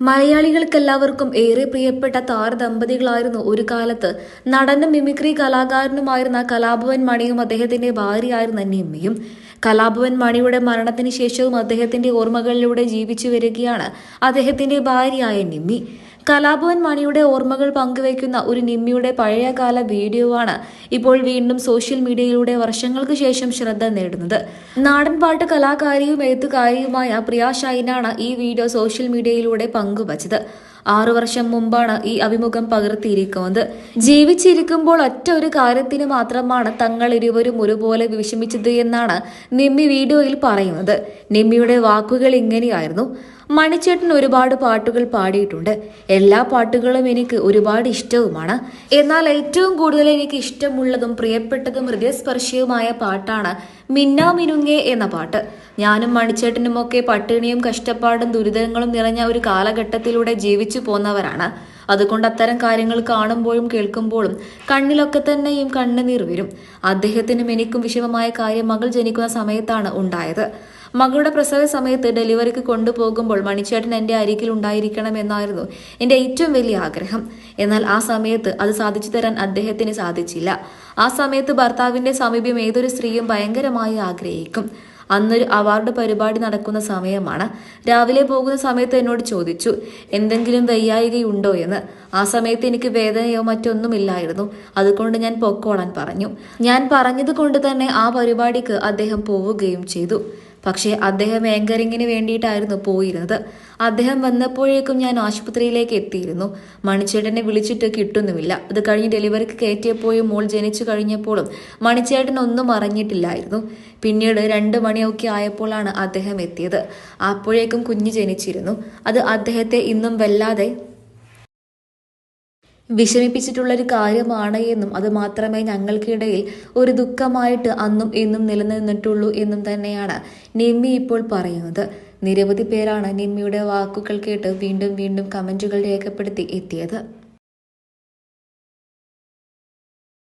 മലയാളികൾക്കെല്ലാവർക്കും ഏറെ പ്രിയപ്പെട്ട താരദമ്പതികളായിരുന്നു ഒരു കാലത്ത്. നടനും മിമിക്രി കലാകാരനുമായിരുന്ന കലാഭവൻ മണിയും അദ്ദേഹത്തിന്റെ ഭാര്യയായിരുന്ന നിമ്മിയും. കലാഭവൻ മണിയുടെ മരണത്തിന് ശേഷവും അദ്ദേഹത്തിന്റെ ഓർമ്മകളിലൂടെ ജീവിച്ചു വരികയാണ് അദ്ദേഹത്തിന്റെ ഭാര്യയായ നിമ്മി. കലാഭവൻ മണിയുടെ ഓർമ്മകൾ പങ്കുവയ്ക്കുന്ന ഒരു നിമ്മിയുടെ പഴയകാല വീഡിയോ ആണ് ഇപ്പോൾ വീണ്ടും സോഷ്യൽ മീഡിയയിലൂടെ വർഷങ്ങൾക്ക് ശേഷം ശ്രദ്ധ നേടുന്നത്. നാടൻപാട്ട് കലാകാരിയും എഴുത്തുകാരിയുമായ പ്രിയ ഷൈനാണ് ഈ വീഡിയോ സോഷ്യൽ മീഡിയയിലൂടെ പങ്കുവച്ചത്. ആറു വർഷം മുമ്പാണ് ഈ അഭിമുഖം പകർത്തിയിരിക്കുന്നത്. ജീവിച്ചിരിക്കുമ്പോൾ ഒറ്റ ഒരു കാര്യത്തിന് മാത്രമാണ് തങ്ങൾ ഇരുവരും ഒരുപോലെ വിഷമിച്ചത് എന്നാണ് നിമ്മി വീഡിയോയിൽ പറയുന്നത്. നിമ്മിയുടെ വാക്കുകൾ ഇങ്ങനെയായിരുന്നു. മണിച്ചേട്ടൻ ഒരുപാട് പാട്ടുകൾ പാടിയിട്ടുണ്ട്. എല്ലാ പാട്ടുകളും എനിക്ക് ഒരുപാട് ഇഷ്ടവുമാണ്. എന്നാൽ ഏറ്റവും കൂടുതൽ എനിക്ക് ഇഷ്ടമുള്ളതും പ്രിയപ്പെട്ടതും ഹൃദയസ്പർശിയുമായ പാട്ടാണ് മിന്നാ മിനുങ്ങേ എന്ന പാട്ട്. ഞാനും മണിച്ചേട്ടനുമൊക്കെ പട്ടിണിയും കഷ്ടപ്പാടും ദുരിതങ്ങളും നിറഞ്ഞ ഒരു കാലഘട്ടത്തിലൂടെ ജീവിച്ചു പോന്നവരാണ്. അതുകൊണ്ട് അത്തരം കാര്യങ്ങൾ കാണുമ്പോഴും കേൾക്കുമ്പോഴും കണ്ണിലൊക്കെ തന്നെയും കണ്ണുനീർ വരും. അദ്ദേഹത്തിനും എനിക്കും വിഷമമായ കാര്യം മകൾ ജനിക്കുന്ന സമയത്താണ് ഉണ്ടായത്. മകളുടെ പ്രസവ സമയത്ത് ഡെലിവറിക്ക് കൊണ്ടുപോകുമ്പോൾ മണിച്ചേട്ടൻ എന്റെ അരികിൽ ഉണ്ടായിരിക്കണമെന്നായിരുന്നു എന്റെ ഏറ്റവും വലിയ ആഗ്രഹം. എന്നാൽ ആ സമയത്ത് അത് സാധിച്ചു തരാൻ അദ്ദേഹത്തിന് സാധിച്ചില്ല. ആ സമയത്ത് ഭർത്താവിന്റെ സമീപം ഏതൊരു സ്ത്രീയും ഭയങ്കരമായി ആഗ്രഹിക്കും. അന്നൊരു അവാർഡ് പരിപാടി നടക്കുന്ന സമയമാണ്. രാവിലെ പോകുന്ന സമയത്ത് എന്നോട് ചോദിച്ചു എന്തെങ്കിലും വയ്യായികയുണ്ടോ എന്ന്? ആ സമയത്ത് എനിക്ക് വേദനയോ മറ്റൊന്നുമില്ലായിരുന്നു. അതുകൊണ്ട് ഞാൻ പൊക്കോളാൻ പറഞ്ഞു. ഞാൻ പറഞ്ഞത് കൊണ്ട് തന്നെ ആ പരിപാടിക്ക് അദ്ദേഹം പോവുകയും ചെയ്തു. പക്ഷേ അദ്ദേഹം ആങ്കറിങ്ങിന് വേണ്ടിയിട്ടായിരുന്നു പോയിരുന്നത്. അദ്ദേഹം വന്നപ്പോഴേക്കും ഞാൻ ആശുപത്രിയിലേക്ക് എത്തിയിരുന്നു. മണിച്ചേട്ടനെ വിളിച്ചിട്ട് കിട്ടുന്നുമില്ല. അത് കഴിഞ്ഞ് ഡെലിവറിക്ക് കയറ്റിയപ്പോഴും മോൾ ജനിച്ചു കഴിഞ്ഞപ്പോഴും മണിച്ചേട്ടൻ ഒന്നും അറിഞ്ഞിട്ടില്ലായിരുന്നു. പിന്നീട് രണ്ട് മണിയൊക്കെ ആയപ്പോഴാണ് അദ്ദേഹം എത്തിയത്. അപ്പോഴേക്കും കുഞ്ഞ് ജനിച്ചിരുന്നു. അത് അദ്ദേഹത്തെ ഇന്നും വല്ലാതെ വിഷമിപ്പിച്ചിട്ടുള്ളൊരു കാര്യമാണ് എന്നും അത് മാത്രമേ ഞങ്ങൾക്കിടയിൽ ഒരു ദുഃഖമായിട്ട് അന്നും ഇന്നും നിലനിന്നിട്ടുള്ളൂ എന്നും തന്നെയാണ് നിമ്മി ഇപ്പോൾ പറയുന്നത്. നിരവധി പേരാണ് നിമ്മിയുടെ വാക്കുകൾ കേട്ട് വീണ്ടും വീണ്ടും കമന്റുകൾ രേഖപ്പെടുത്തി എത്തിയത്.